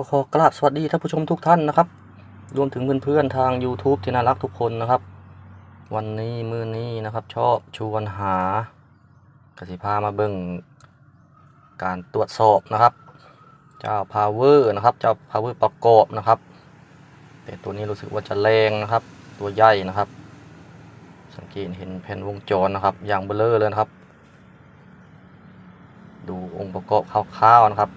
ก็ขอกราบสวัสดีท่านผู้ชมทุกท่านนะครับ รวมถึงเพื่อนๆทาง YouTube ที่น่ารักทุกคนนะครับ วันนี้มือนี้นะครับ ชอบชวนหากสิพามาเบิ่งการตรวจสอบนะครับ เจ้า power นะครับ เจ้า power ประกอบนะครับ แต่ตัวนี้รู้สึกว่าจะแรงนะครับ ตัวใหญ่นะครับ สังเกตเห็นแผ่นวงจรนะครับ อย่างเบลเลอร์เลยนะครับ ดูองค์ประกอบคร่าวๆนะครับ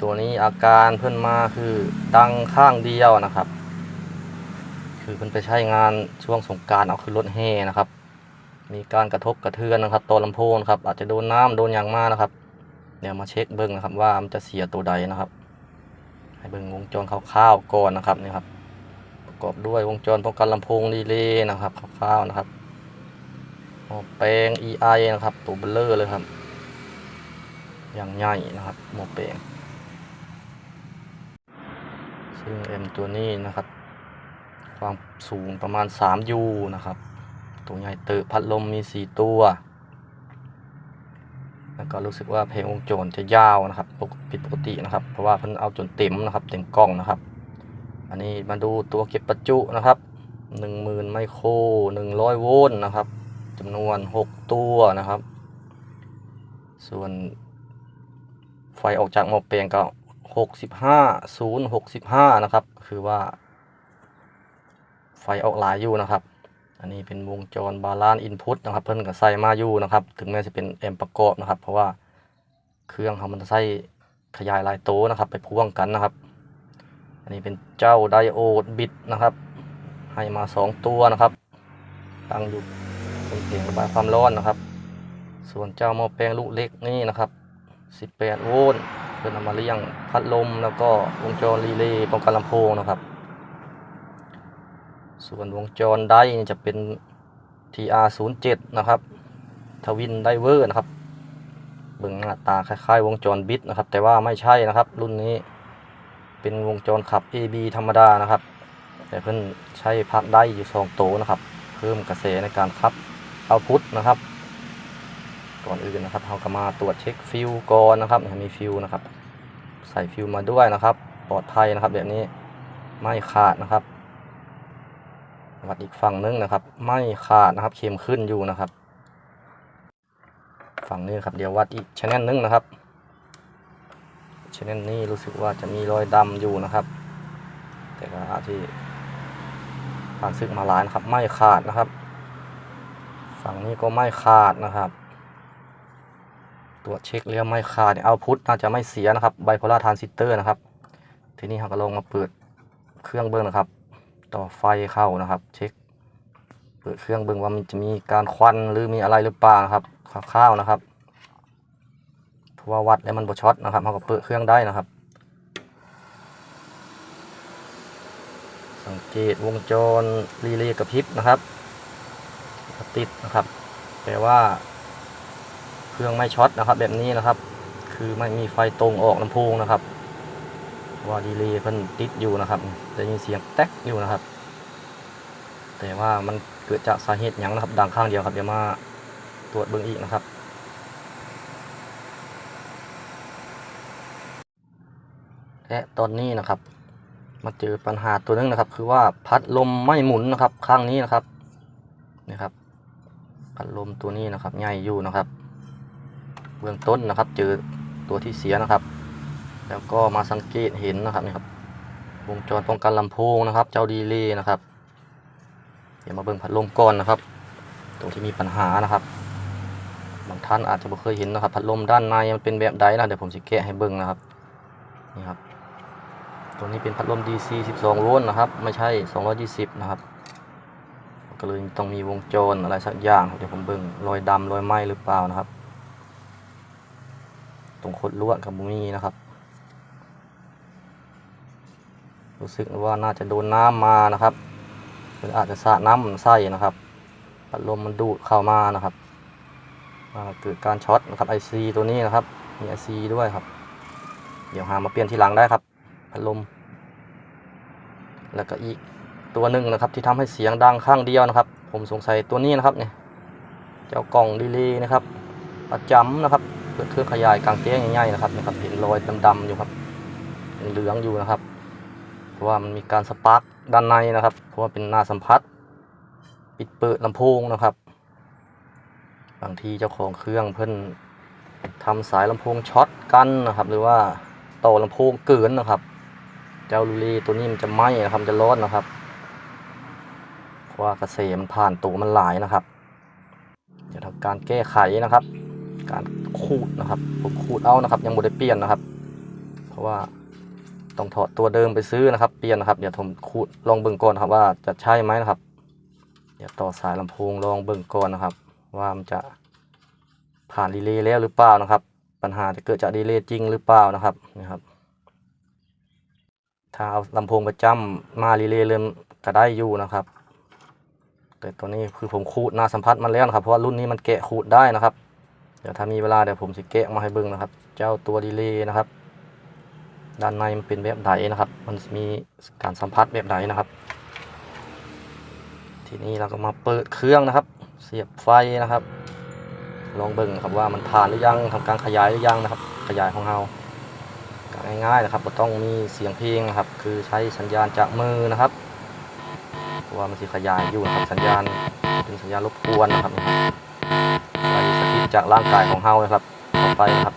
ตัวนี้อาการเพื่อนมาคือดังข้างเดียวนะครับ คือเพื่อนไปใช้งานช่วงสงการเอาขึ้นรถแห่นะครับ มีการกระทบกระเทือนนะครับตัวลำโพงครับ อาจจะโดนน้ำโดนอย่างมากนะครับ เดี๋ยวมาเช็คเบิ้งนะครับว่ามันจะเสียตัวใดนะครับ ให้เบิ้งวงจรคร่าวๆก่อนนะครับนี่ครับ ประกอบด้วยวงจรป้องกันลำโพงดีเลย์นะครับคร่าวๆนะครับหม้อแปลง EI นะครับตัวเบลเลอร์เลยครับอย่างใหญ่นะครับหม้อแปลง ซึ่ง M ตัวนี้นะครับ ความสูงประมาณ 3 U นะครับ ตัวใหญ่เตอะพัดลมมี 4 ตัว แล้วก็รู้สึกว่าเพลงวงจรจะยาวนะครับปกผิดปกตินะครับ เพราะว่าเพิ่นเอาจนเต็มนะครับเต็มกล้องนะครับ อันนี้มาดูตัวเก็บประจุนะครับ 10,000 ไมโคร 100 โวลต์นะครับจำนวน 6 ตัวนะครับ ส่วนไฟออกจากหม้อแปลงก็ 65 0 65นย์หกสิบห้านะครับ คือว่า ไฟออกหลายอยู่นะครับ อันนี้เป็นวงจรบาลานซ์อินพุตนะครับ เพิ่นก็ใส่มาอยู่นะครับ ถึงแม้จะเป็นแอมป์ประกอบนะครับ เพราะว่าเครื่องเขามันใส่ขยายหลายโตนะครับ ไปพ่วงกันนะครับ อันนี้เป็นเจ้าไดโอดบิดนะครับ ให้มา 2 ตัวนะครับ ตั้งอยู่บนเพียงระบายความร้อนนะครับ ส่วนเจ้าหม้อแปลงลูกเล็กนี่นะครับ 18 โวลต์ เพื่อนำมาเลี้ยงพัดลมแล้วก็วงจรรีเลย์ป้องกันลำโพงนะครับ ส่วนวงจรไดนี่จะเป็น TR07 นะครับทวินไดเวอร์นะครับ เบิ่งหน้าตาคล้ายๆ วงจรบิดนะครับ แต่ว่าไม่ใช่นะครับ รุ่นนี้เป็นวงจรขับ AB ธรรมดานะครับ แต่เพิ่อนใช้พักได้อยู่สองโตวนะครับ เพิ่มกระแสในการขับเอาพุทนะครับก่อนอื่นนะครับเราก็มาตรวจเช็คฟิวก่อนนะครับมีฟิวนะครับ ใส่ฟิวมาด้วยนะครับ ปลอดภัยนะครับ แบบนี้ไม่ขาดนะครับวัดอีกฝั่งนึงนะครับ ไม่ขาดนะครับเข็มขึ้นอยู่นะครับ ฝั่งนี้ครับเดี๋ยววัดอีกชแนลนึงนะครับชแนลนี้รู้สึกว่าจะมีรอยดำอยู่นะครับ แต่ก็ที่ผ่านซึกมาหลายนะครับ ไม่ขาดนะครับ ฝั่งนี้ก็ไม่ขาดนะครับ ตรวจเช็คแล้วไม่ขาดเอาพุทน่าจะไม่เสียนะครับไบโพล่าทรานซิสเตอร์นะครับ ทีนี้เราก็ลงมาเปิดเครื่องเบิ้งนะครับ ต่อไฟเข้านะครับ เช็ค เปิดเครื่องเบิ้งว่ามันจะมีการควันหรือมีอะไรหรือเปล่านะครับคร่าวๆนะครับเพราะว่าวัดแล้วมันบช็อตนะครับเราก็เปิดเครื่องได้นะครับ สังเกตวงจรรีเลย์กระพริบนะครับติดนะครับแปลว่า เครื่องไม่ช็อตนะครับ แบบนี้นะครับ คือไม่มีไฟตรงออกลำโพงนะครับว่าดีเลย์เพิ่นติดอยู่นะครับจะมีเสียงแต๊กอยู่นะครับ แต่ว่ามันเกิดจากสาเหตุหยังนะครับดังข้างเดียวครับเดี๋ยวมาตรวจเบิ่งอีกนะครับ และตอนนี้นะครับ มาเจอปัญหาตัวนึงนะครับ คือว่าพัดลมไม่หมุนนะครับ ข้างนี้นะครับนี่ครับพัดลมตัวนี้นะครับใหญ่อยู่นะครับ เบื้องต้นนะครับ เจอตัวที่เสียนะครับ แล้วก็มาสังเกตเห็นนะครับนี่ครับวงจรป้องกันลำโพงนะครับ เจ้าดีเลย์นะครับ เดี๋ยวมาเบิ่งพัดลมก่อนนะครับ ตรงที่มีปัญหานะครับ บางท่านอาจจะไม่เคยเห็นนะครับ พัดลมด้านในมันเป็นแบบใดนะเดี๋ยวผมจะแกะให้เบิ่งนะครับนี่ครับตัวนี้เป็นพัดลม DC 12 โวลต์นะครับ ไม่ใช่ 220 นะครับ ก็เลยต้องมีวงจรอะไรสักอย่าง เดี๋ยวผมเบิ่งรอยดำรอยไหมหรือเปล่านะครับ ตรงโคดลวดกับบุมีนะครับ รู้สึกว่าน่าจะโดนน้ำมานะครับหรืออาจจะสาดน้ำใส่นะครับพัดลมมันดูดเข้ามานะครับเกิดการช็อตนะครับ IC ตัวนี้นะครับ มี IC ด้วยครับ เดี๋ยวหามาเปลี่ยนทีหลังได้ครับ พัดลม แล้วก็อีกตัวหนึ่งนะครับที่ทำให้เสียงดังข้างเดียวนะครับ ผมสงสัยตัวนี้นะครับเนี่ย เจ้ากล่องดีเลย์นะครับ ประจำนะครับ ดเครื่องขยายกลางแจ้งง่ายๆนะครับนะครับเห็นรอยดำๆอยู่ครับเหลืองอยู่นะครับ เพราะว่ามันมีการสปาร์กด้านในนะครับ เพราะว่าเป็นหน้าสัมผัสปิดเปิดลำโพงนะครับ บางทีเจ้าของเครื่องเพิ่นทำสายลำโพงช็อตกันนะครับ หรือว่าต่อลำโพงเกินนะครับ เจ้าลูเลตัวนี้มันจะไหม้นะครับจะร้อนนะครับเพราะว่ากระแสมันผ่านตัวมันหลายนะครับจะทำการแก้ไขนะครับ การขูดนะครับ ผมขูดเอานะครับ ยังบ่ได้เปลี่ยนนะครับ เพราะว่าต้องถอดตัวเดิมไปซื้อนะครับ เปลี่ยนนะครับ เดี๋ยวผมขูดลองเบิ่งก่อนครับว่าจะใช่ไหมนะครับ เดี๋ยวต่อสายลำโพงลองเบิ่งก่อนนะครับ ว่ามันจะผ่านรีเลย์แล้วหรือเปล่านะครับ ปัญหาจะเกิดจากรีเลย์จริงหรือเปล่านะครับนะครับถ้าเอาลำโพงประจำมารีเลย์เริ่มก็ได้อยู่นะครับ แต่ตัวนี้คือผมขูดหน้าสัมผัสมันแล้วนะครับ เพราะว่ารุ่นนี้มันแกะขูดได้นะครับ เดี๋ยวถ้ามีเวลาเดี๋ยวผมจะแกะมาให้เบิ่งนะครับ เจ้าตัวดีเลย์นะครับ ด้านในมันเป็นแบบใดนะครับ มันมีการสัมผัสแบบใดนะครับ ทีนี้เราก็มาเปิดเครื่องนะครับ เสียบไฟนะครับ ลองเบิ่งครับว่ามันผ่านหรือยังทำการขยายหรือยังนะครับ ขยายของเราง่ายๆนะครับต้องมีเสียงเพลงนะครับ คือใช้สัญญาณจากมือนะครับว่ามันสิขยายอยู่นะครับสัญญาณเป็นสัญญาณรบกวนนะครับ จากร่างกายของเรานะครับต่อไปนะครับ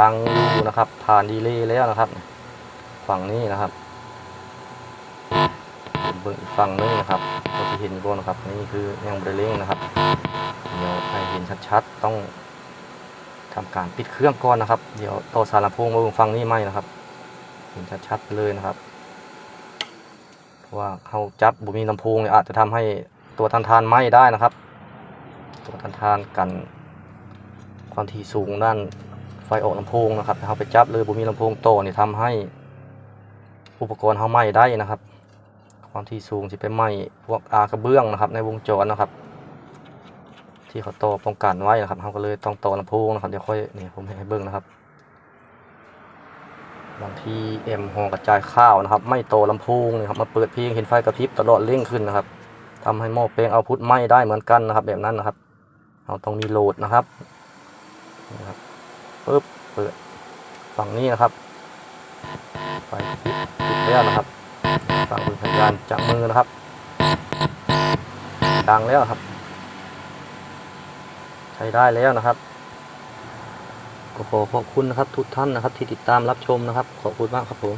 ดังอยู่นะครับ ผ่านดีเลย์แล้วนะครับ ฝั่งนี้นะครับเบิ่งอีกฝั่งนึงนะครับเราจะเห็นอยู่บนนะครับ นี่คือยังบริเลงนะครับเดี๋ยวให้เห็นชัดๆต้องทำการปิดเครื่องก่อนนะครับ เดี๋ยวต่อสารลำโพงมาเบิ่งฟังนี้ไหมนะครับ เห็นชัดๆไปเลยนะครับว่าเขาจับบุมีลำโพงเนี่ยอาจจะทำให้ตัวทันทานไหม้ได้นะครับ ตัวทันทานกันความถี่สูงด้านไฟออกลำโพงนะครับถ้าเขาไปจับเลยบุมีลำโพงโตเนี่ยทำให้อุปกรณ์เขาไหม้ได้นะครับ ความถี่สูงจะไปไหม้พวกอากระเบื้องนะครับ ในวงจรนะครับ ที่เขาต่อป้องกันไว้นะครับเขาก็เลยต้องตอลำโพงนะครับเดี๋ยวค่อยนี่ผมให้เบิ้งนะครับบางทีเอ็มหอกระจายข้าวนะครับ ไม่โตลำโพงนี่ครับมาเปิดเพลงเห็นไฟกระพริบตลอดเร่งขึ้นนะครับ ทำให้หม้อแปลงเอาพุทไหม้ได้เหมือนกันนะครับ แบบนั้นนะครับ เราต้องมีโหลดนะครับนี่ครับปึ๊บเปิดฝั่งนี้นะครับไฟกระพริบติดแล้วนะครับฟังดูสัญญาณจากมือนะครับ ดังแล้วครับ ใช้ได้แล้วนะครับก็ขอขอบคุณนะครับทุกท่านนะครับที่ติดตามรับชมนะครับ ขอบคุณมากครับผม